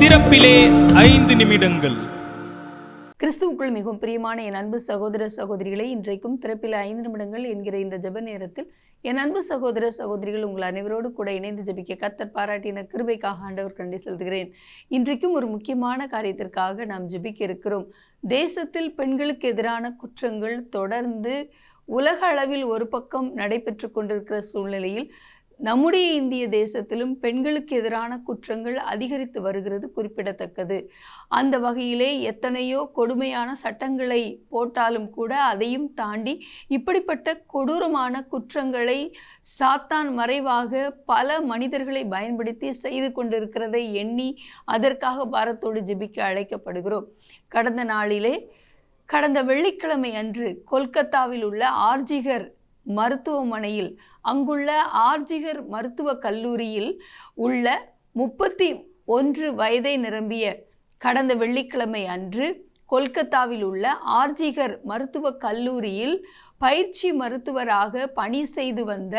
திறப்பிலே ஐந்து நிமிடங்கள். கிறிஸ்துவுக்குள் மிகவும் பிரியமான என் அன்பு சகோதர சகோதரிகளை இன்றைக்கும் திறப்பில் ஐந்து நிமிடங்கள் என்கிற இந்த ஜெப நேரத்தில் என் அன்பு சகோதர சகோதரிகள் உங்கள் அனைவரோடு கூட இணைந்து ஜெபிக்க கத்தர் பாராட்டின கிருபைக்காக ஆண்டவர் கண்டு செலுத்துகிறேன். இன்றைக்கும் ஒரு முக்கியமான காரியத்திற்காக நாம் ஜபிக்க இருக்கிறோம். தேசத்தில் பெண்களுக்கு எதிரான குற்றங்கள் தொடர்ந்து உலக அளவில் ஒரு பக்கம் நடைபெற்று கொண்டிருக்கிற சூழ்நிலையில் நம்முடைய இந்திய தேசத்திலும் பெண்களுக்கு எதிரான குற்றங்கள் அதிகரித்து வருகிறது குறிப்பிடத்தக்கது. அந்த வகையிலே எத்தனையோ கொடுமையான சட்டங்களை போட்டாலும் கூட அதையும் தாண்டி இப்படிப்பட்ட கொடூரமான குற்றங்களை சாத்தான் மறைவாக பல மனிதர்களை பயன்படுத்தி செய்து கொண்டிருக்கிறதை எண்ணி அதற்காக பாரத்தோடு ஜிபிக்க அழைக்கப்படுகிறோம். கடந்த நாளிலே கடந்த வெள்ளிக்கிழமை அன்று கொல்கத்தாவில் உள்ள ஆர்ஜிகர் மருத்துவமனையில் அங்குள்ள ஆர்ஜிகர் மருத்துவக் கல்லூரியில் உள்ள முப்பத்தி ஒன்று வயதை நிரம்பிய கடந்த வெள்ளிக்கிழமை அன்று கொல்கத்தாவில் உள்ள ஆர்ஜிகர் மருத்துவக் கல்லூரியில் பயிற்சி மருத்துவராக பணி செய்து வந்த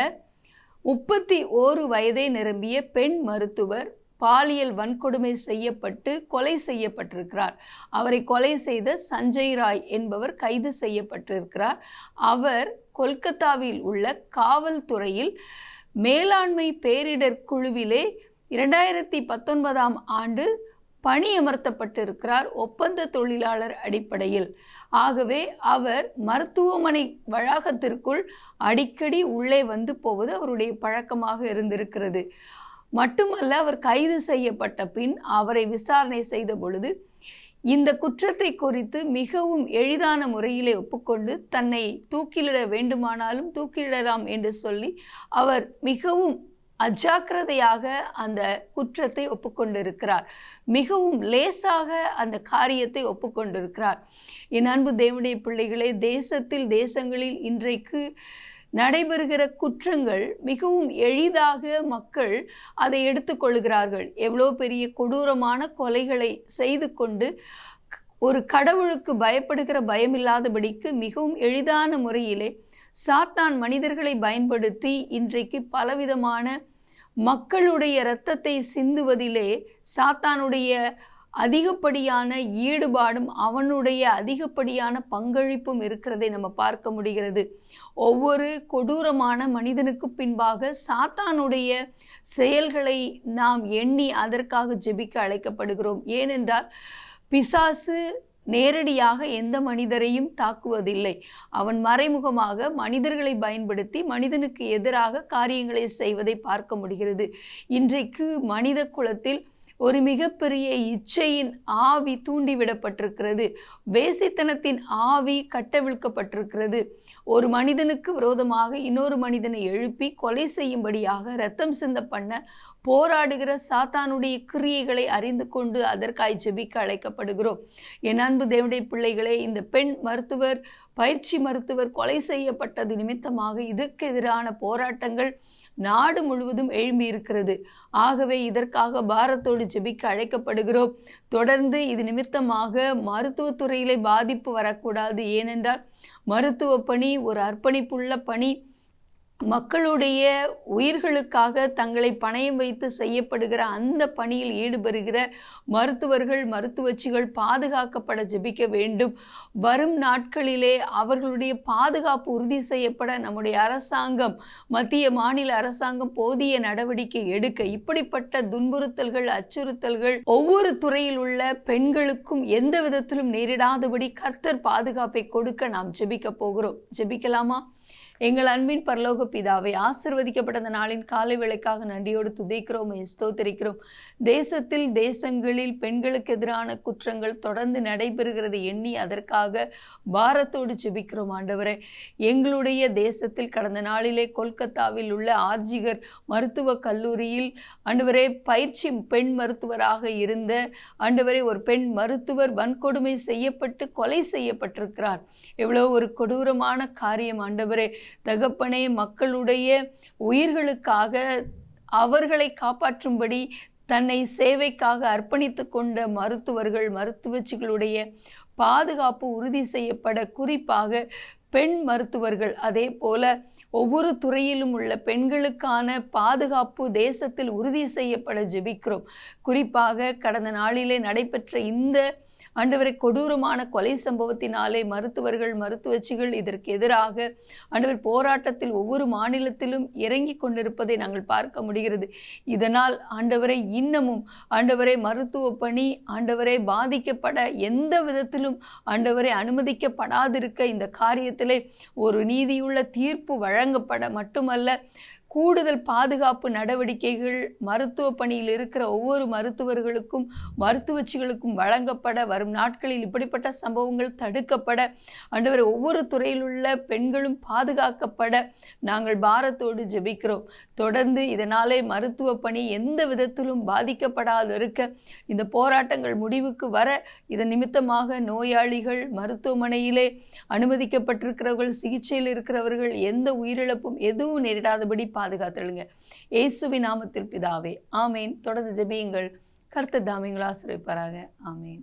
முப்பத்தி ஓரு வயதை நிரம்பிய பெண் மருத்துவர் பாலியல் வன்கொடுமை செய்யப்பட்டு கொலை செய்யப்பட்டிருக்கிறார். அவரை கொலை செய்த சஞ்சய் ராய் என்பவர் கைது செய்யப்பட்டிருக்கிறார். அவர் கொல்கத்தாவில் உள்ள காவல்துறையில் மேலாண்மை பேரிடர் குழுவிலே இரண்டாயிரத்தி பத்தொன்பதாம் ஆண்டு பணியமர்த்தப்பட்டிருக்கிறார் ஒப்பந்த தொழிலாளர் அடிப்படையில். ஆகவே அவர் மருத்துவமனை வளாகத்திற்குள் அடிக்கடி உள்ளே வந்து போவது அவருடைய பழக்கமாக இருந்திருக்கிறது. மட்டுமல்ல அவர் கைது செய்யப்பட்ட பின் அவரை விசாரணை செய்த பொழுது இந்த குற்றத்தை குறித்து மிகவும் எளிதான முறையிலே ஒப்புக்கொண்டு தன்னை தூக்கிலிட வேண்டுமானாலும் தூக்கிலிடலாம் என்று சொல்லி அவர் மிகவும் அஜாக்கிரதையாக அந்த குற்றத்தை ஒப்புக்கொண்டிருக்கிறார். மிகவும் லேசாக அந்த காரியத்தை ஒப்புக்கொண்டிருக்கிறார். என் அன்பு தேவனுடைய பிள்ளைகளே தேசத்தில் தேசங்களில் இன்றைக்கு நடைபெறுகிற குற்றங்கள் மிகவும் எளிதாக மக்கள் அதை எடுத்துக்கொள்கிறார்கள். எவ்வளோ பெரிய கொடூரமான கொலைகளை செய்து கொண்டு ஒரு கடவுளுக்கு பயப்படுகிற பயமில்லாதபடிக்கு மிகவும் எளிதான முறையிலே சாத்தான் மனிதர்களை பயன்படுத்தி இன்றைக்கு பலவிதமான மக்களுடைய இரத்தத்தை சிந்துவதிலே சாத்தானுடைய அதிகப்படியான ஈடுபாடும் அவனுடைய அதிகப்படியான பங்களிப்பும் இருக்கிறதை நம்ம பார்க்க முடிகிறது. ஒவ்வொரு கொடூரமான மனிதனுக்கு பின்பாக சாத்தானுடைய செயல்களை நாம் எண்ணி அதற்காக ஜெபிக்க அழைக்கப்படுகிறோம். ஏனென்றால் பிசாசு நேரடியாக எந்த மனிதரையும் தாக்குவதில்லை. அவன் மறைமுகமாக மனிதர்களை பயன்படுத்தி மனிதனுக்கு எதிராக காரியங்களை செய்வதை பார்க்க முடிகிறது. இன்றைக்கு மனித குலத்தில் ஒரு மிகப்பெரிய இச்சையின் ஆவி தூண்டிவிடப்பட்டிருக்கிறது வேசித்தனத்தின் ஆவி கட்டவிழ்க்கப்பட்டிருக்கிறது. ஒரு மனிதனுக்கு விரோதமாக இன்னொரு மனிதனை எழுப்பி கொலை செய்யும்படியாக ரத்தம் சிந்த பண்ண போராடுகிற சாத்தானுடைய கிரியைகளை அறிந்து கொண்டு அதற்காய் ஜெபிக்க அழைக்கப்படுகிறோம். என் அன்பு தேவடைய பிள்ளைகளே இந்த பெண் மருத்துவர் பயிற்சி மருத்துவர் கொலை செய்யப்பட்டது நிமித்தமாக இதற்கு எதிரான போராட்டங்கள் நாடு முழுவதும் எழும்பி இருக்கிறது ஆகவே இதற்காக பாரத்தோடு ஜெபிக்க அழைக்கப்படுகிறோம். தொடர்ந்து இது நிமித்தமாக மருத்துவத்துறையிலே பாதிப்பு வரக்கூடாது. ஏனென்றால் மருத்துவ பணி ஒரு அர்ப்பணிப்புள்ள பணி. மக்களுடைய உயிர்களுக்காக தங்களை பணயம் வைத்து செய்யப்படுகிற அந்த பணியில் ஈடுபடுகிற மருத்துவர்கள் மருத்துவச்சிகள் பாதுகாக்கப்பட ஜெபிக்க வேண்டும். வரும் நாட்களிலே அவர்களுடைய பாதுகாப்பு உறுதி செய்யப்பட நம்முடைய அரசாங்கம் மத்திய மாநில அரசாங்கம் போதிய நடவடிக்கை எடுக்க இப்படிப்பட்ட துன்புறுத்தல்கள் அச்சுறுத்தல்கள் ஒவ்வொரு துறையில் உள்ள பெண்களுக்கும் எந்த விதத்திலும் நேரிடாதபடி கர்த்தர் பாதுகாப்பை கொடுக்க நாம் ஜெபிக்க போகிறோம். ஜெபிக்கலாமா? எங்கள் அன்பின் பரலோக பிதாவை ஆசிர்வதிக்கப்பட்ட அந்த நாளின் காலை வேளைக்காக நன்றியோடு துதைக்கிறோம் ஸ்தோத்தரிக்கிறோம். தேசத்தில் தேசங்களில் பெண்களுக்கு எதிரான குற்றங்கள் தொடர்ந்து நடைபெறுகிறது எண்ணி அதற்காக பாரத்தோடு ஜெபிக்கிறோம் ஆண்டவரே. எங்களுடைய தேசத்தில் கடந்த நாளிலே கொல்கத்தாவில் உள்ள ஆர்ஜிகர் மருத்துவ கல்லூரியில் ஆண்டவரே பயிற்சி பெண் மருத்துவராக இருந்த ஆண்டவரே ஒரு பெண் மருத்துவர் வன்கொடுமை செய்யப்பட்டு கொலை செய்யப்பட்டிருக்கிறார். எவ்வளோ ஒரு கொடூரமான காரியம் ஆண்டவரே. தகப்பனே மக்களுடைய உயிர்களுக்காக அவர்களை காப்பாற்றும்படி தன்னை சேவைக்காக அர்ப்பணித்து கொண்ட மருத்துவர்கள் மருத்துவச்சிகளுடைய பாதுகாப்பு உறுதி செய்யப்பட குறிப்பாக பெண் மருத்துவர்கள். அதே போல ஒவ்வொரு துறையிலும் உள்ள பெண்களுக்கான பாதுகாப்பு தேசத்தில் உறுதி செய்யப்பட ஜெபிக்கிறோம். குறிப்பாக கடந்த நாளிலே நடைபெற்ற இந்த ஆண்டவரை கொடூரமான கொலை சம்பவத்தினாலே மருத்துவர்கள் மருத்துவச்சிகள் இதற்கு எதிராக ஆண்டவர் போராட்டத்தில் ஒவ்வொரு மாநிலத்திலும் இறங்கி கொண்டிருப்பதை நாங்கள் பார்க்க முடிகிறது. இதனால் ஆண்டவரை இன்னமும் ஆண்டவரை மருத்துவ பணி ஆண்டவரை பாதிக்கப்பட எந்த விதத்திலும் ஆண்டவரை அனுமதிக்கப்படாதிருக்க இந்த காரியத்திலே ஒரு நீதியுள்ள தீர்ப்பு வழங்கப்பட மட்டுமல்ல கூடுதல் பாதுகாப்பு நடவடிக்கைகள் மருத்துவ பணியில் இருக்கிற ஒவ்வொரு மருத்துவர்களுக்கும் மருத்துவச்சிகளுக்கும் வழங்கப்பட வரும் நாட்களில் இப்படிப்பட்ட சம்பவங்கள் தடுக்கப்பட ஆண்டவர் ஒவ்வொரு துறையில் உள்ள பெண்களும் பாதுகாக்கப்பட நாங்கள் பாரத்தோடு ஜெபிக்கிறோம். தொடர்ந்து இதனாலே மருத்துவ பணி எந்த விதத்திலும் பாதிக்கப்படாது இருக்க இந்த போராட்டங்கள் முடிவுக்கு வர இதன் நிமித்தமாக நோயாளிகள் மருத்துவமனையிலே அனுமதிக்கப்பட்டிருக்கிறவர்கள் சிகிச்சையில் இருக்கிறவர்கள் எந்த உயிரிழப்பும் எதுவும் நேரிடாதபடி பாதுகாத்துடுங்க இயேசுவின் நாமத்தில் பிதாவே ஆமேன். தொடர்ந்து ஜெபியுங்கள். கர்த்தர் தாமியங்கள் ஆசிரியப்பாராக ஆமேன்.